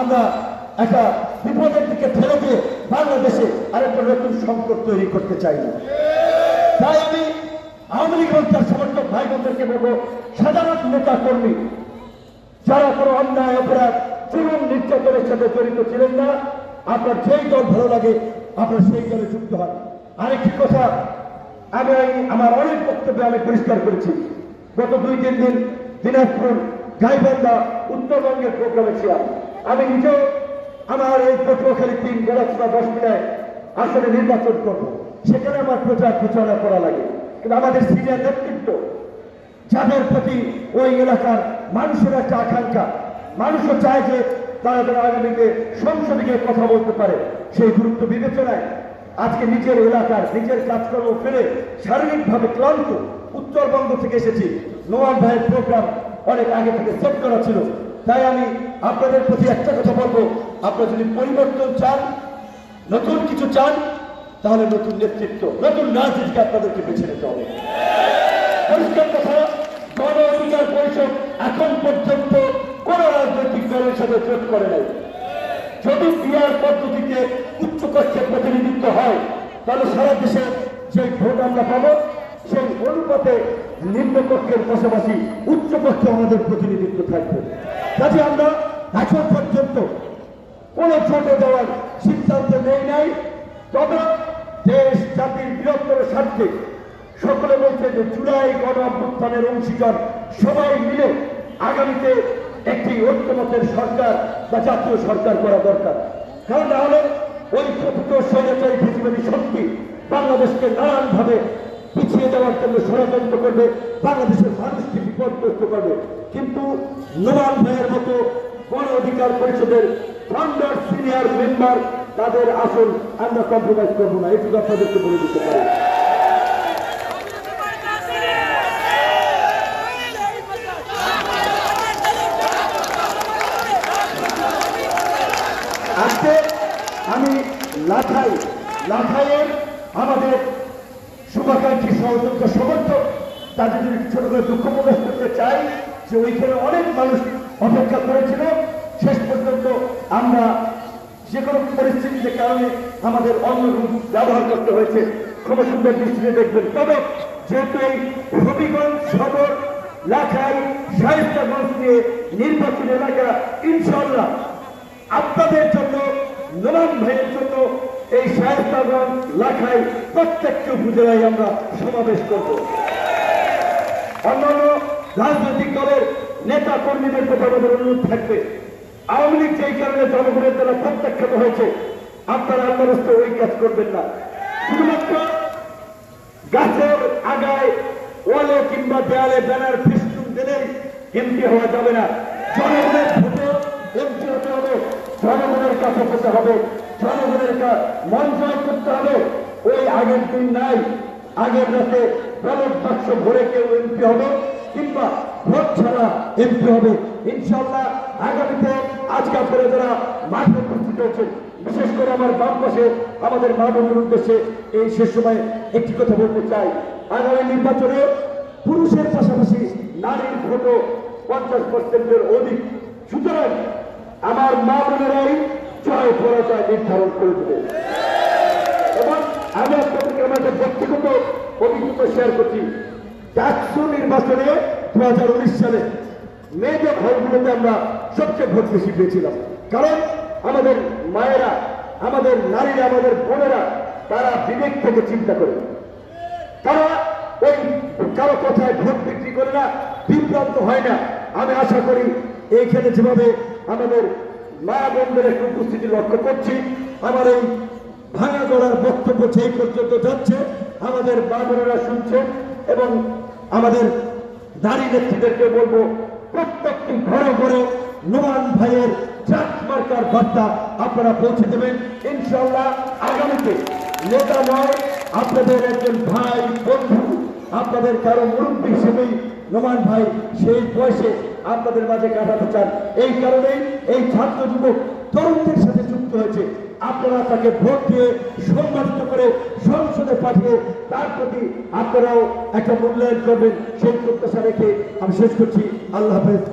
আমরা একটা বিপদের দিকে ঠেলে দিয়ে বাংলাদেশে আরেকটা নতুন সংকট তৈরি করতে চাই। তাই আমি আওয়ামী লীগ তার সমর্থক ভাই বোনদেরকে বলব, সাধারণ নেতা কর্মী যারা কোনো অন্যায়, অপরাধ জীবন নির্যাতনের সাথে জড়িত ছিলেন না, আপনার যেই দল ভালো লাগে, আপনার সেই দলে যুক্ত হন। আরেকটি কথা, আমি আমার অনেক বক্তব্যে আমি পরিষ্কার করেছি। গত দুই তিন দিন দিনাজপুর গাইবান্ধা উত্তরবঙ্গের প্রোগ্রামে ছিলাম। আমি নিজেও আমার এই পটুয়াখালী তিন গোড়াচুরা দশ মিনায় আসলে নির্বাচন করব। সেখানে আমার প্রচার প্রচারণা করা লাগে। কিন্তু আমাদের সিনিয়র নেতৃত্ব, যাদের প্রতি ওই এলাকার মানুষের একটা আকাঙ্ক্ষা, মানুষও চায় যে তারা তারা আগামীতে সংসদে গিয়ে কথা বলতে পারে, সেই গুরুত্ব বিবেচনায় আজকে নিজের এলাকার নিজের কাজকর্ম ফেলে শারীরিকভাবে ক্লান্ত উত্তরবঙ্গ থেকে এসেছি। নোয়ান ভাইয়ের প্রোগ্রাম অনেক আগে থেকে সেট করা ছিল। তাই আমি আপনাদের প্রতি একটা কথা বলব। আপনারা যদি পরিবর্তন চান, নতুন কিছু চান, তাহলে নতুন নেতৃত্ব, নতুন রাজনীতিকে আপনাদেরকে বেছে নিতে হবে। পরিষ্কার কথা, গণ অধিকার পরিষদ এখন পর্যন্ত কোন রাজনৈতিক দলের সাথে জোট করে নাই। যদি বিয়ার পদ্ধতিতে উচ্চ কক্ষে প্রতিনিধিত্ব হয়, তাহলে সারা দেশে যে ভোট আমরা পাবো, সেই অনুপাতে নিম্ন কক্ষের পাশাপাশি উচ্চ কক্ষে আমাদের প্রতিনিধিত্ব থাকবে। কাজে আমরা এখন পর্যন্ত কোন জোটে দেওয়ার সিদ্ধান্ত নেই নাই, তবে দেশ, জাতির বৃহত্তর স্বার্থে সকলে বলছে যে জুলাই গণ অভ্যুত্থানের অংশীদার সবাই মিলে আগামীতে একটি ঐক্যমতের সরকার বা জাতীয় সরকার করা দরকার। কারণ তাহলে ওই প্রকৃত স্বৈরাচারী পৃথিবী শক্তি বাংলাদেশকে নানানভাবে পিছিয়ে দেওয়ার জন্য ষড়যন্ত্র করবে, বাংলাদেশের মানুষকে বিপদগ্রস্ত করবে। কিন্তু নোমান ভাইয়ের মতো গণ অধিকার পরিষদের ফাউন্ডার সিনিয়র মেম্বার তাদের আসল আমরা কম্প্রোমাইজ করব না। এটুকু আপনাদেরকে বলে দিতে পারি। আজকে আমি লাখাই লাখাইয়ের আমাদের শুভাকাঙ্ক্ষী সহযোগ্য সমর্থক, তাদের যদি ছোট করে দুঃখ প্রকাশ করতে চাই যে ওইখানে অনেক মানুষ অপেক্ষা করেছিল। শেষ পর্যন্ত আমরা যে কোনো পরিস্থিতির কারণে আমাদের অন্য রূপ ব্যবহার করতে হয়েছে। খুব সুন্দর দৃষ্টিতে দেখবেন। তবে যেহেতু এই হবিগঞ্জ সদর লাখাই শাহিস্তাগঞ্জ নিয়ে নির্বাচনী এলাকা ইনশাল্লাহ আপনাদের জন্য নোমান ভাইয়ের জন্য এই শায়স্তাগঞ্জ লাখাই প্রত্যেকটি উপজেলায় আমরা সমাবেশ করব। অন্যান্য রাজনৈতিক দলের নেতা কর্মীদের প্রতি আমাদের অনুরোধ থাকবে। আওয়ামী লীগ যেই কারণে জনগণের দ্বারা প্রত্যাখ্যাত হয়েছে, আপনারা আন্দোলন ওই কাজ করবেন না। শুধুমাত্র গাছের আগায় ওয়ালে কিংবা দেয়ালে ব্যানার ফিস্টুন দিলেই এমপি হওয়া যাবে না। জনগণের ভোটে এমপি হতে হবে, জনগণের কাছে হতে হবে, জনগণের মন জয় করতে হবে। ওই আগের দিন নাই, আগের রাতে ব্যালট বাক্স ভরে কেউ এমপি হবে। কিংবা ভোট ছাড়া এমপি হবে। ইনশাল্লাহ আগামীতে আজকে আপনারা যারা মাঠে উপস্থিত হয়েছেন, বিশেষ করে আমার বাম পাশে আমাদের মা বোনের উদ্দেশ্যে এই শেষ সময় একটি কথা বলতে চাই। আগামী নির্বাচনে পুরুষের পাশাপাশি নারীর ভোটও পঞ্চাশ পার্সেন্টের অধিক। সুতরাং আমার মা বোনেরাই জয় পরাজয় নির্ধারণ করে দেবে। এবং আমি আপনাদেরকে আমার ব্যক্তিগত অভিজ্ঞতা শেয়ার করছি। ডাকসু নির্বাচনে দু হাজার উনিশ সালে মেয়েদের ঘরগুলোতে আমরা সবচেয়ে ভোট বেশি পেয়েছিলাম। কারণ আমাদের মায়েরা, আমাদের নারীরা, আমাদের বোনেরা, তারা বিবেক থেকে চিন্তা করে। তারা ওই কারও কথায় ভোট বিক্রি করে না, বিভ্রান্ত হয় না। আমি আশা করি এইখানে যেভাবে আমাদের মা বোনদের একটু উপস্থিতি লক্ষ্য করছি, আমার এই ভাঙা গড়ার বক্তব্য সেই পর্যন্ত যাচ্ছে, আমাদের মা বোনেরা শুনছেন এবং আমাদের নারী নেত্রীদেরকে বলব, প্রত্যেকটি ঘরে ঘরে নোমান ভাইয়ের চাক মার্কার বার্তা আপনারা পৌঁছে দেবেন। ইনশাল্লাহ আগামীতে নেতা নয়, আপনাদের একজন ভাই, বন্ধু, আপনাদের কারও মুরব্বী হিসেবেই নোমান ভাই সেই বয়সে আপনাদের মাঝে কাটাতে চান। এই কারণেই এই ছাত্র যুবক তরুণদের সাথে যুক্ত হয়েছে। আপনারা তাকে ভোট দিয়ে সম্মানিত করে সংসদে পাঠিয়ে তার প্রতি আপনারাও একটা মূল্যায়ন করবেন সেই প্রত্যাশা রেখে আমি শেষ করছি। আল্লাহ হাফেজ।